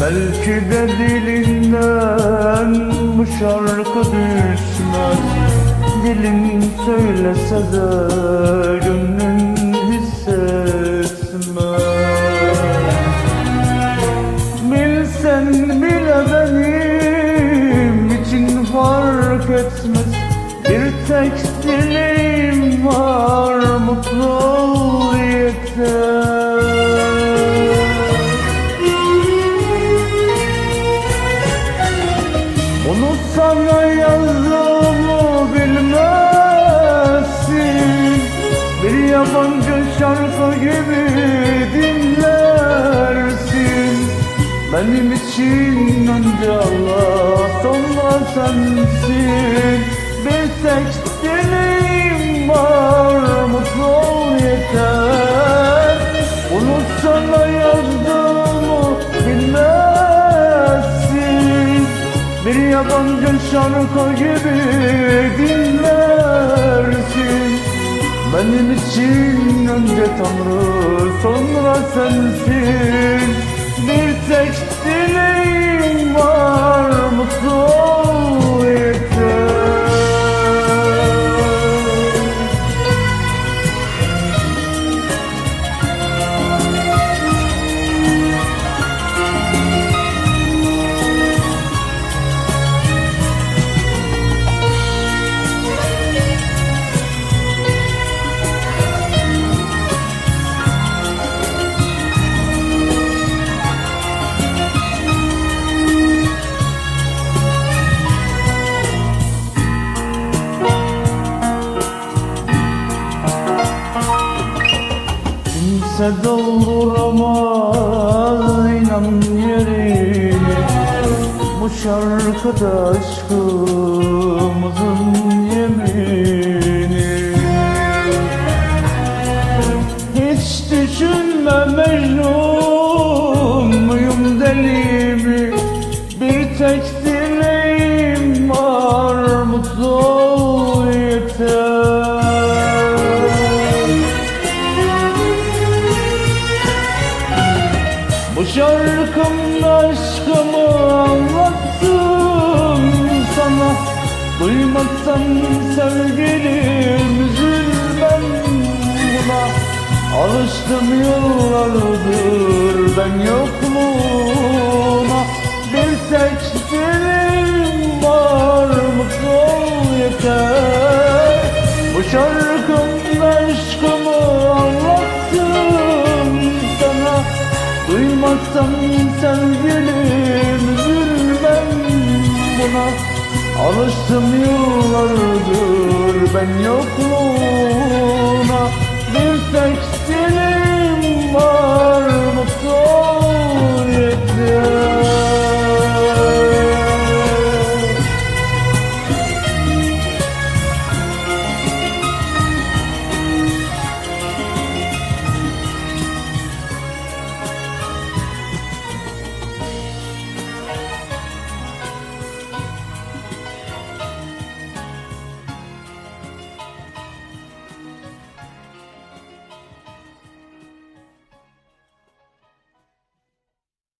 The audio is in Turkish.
de dilinden bu şarkı düşmez. Dilin söylese de gönlün hissetmez. Bilsen bile benim için fark etmez. Bir tek dileğim var mutlu ol yeter sana yazdığımı bilmezsin. Bir yabancı şarkı gibi dinlersin. Benim için önce Allah sonra sensin. Bir tek yabancı şarkı gibi dinlersin. Benim için önce Tanrı sonra sensin. Bir tek Kimse dolduramaz inan yerini Bu şarkıda aşkımızın yemini. Hiç düşünme Mecnun muyum deli mi? Bir tek dileğim var mutlu yeter şarkımda aşkımı anlattım sana. Duymazsan sevgilim üzülmem buna. Alıştım yıllardır ben yokluğuna Bir tek dileğim var mutlu yeter. Bu şarkımda Duymazsam sevgilim üzülmem buna Alıştım yıllardır. Ben yokluğuna Bir tek var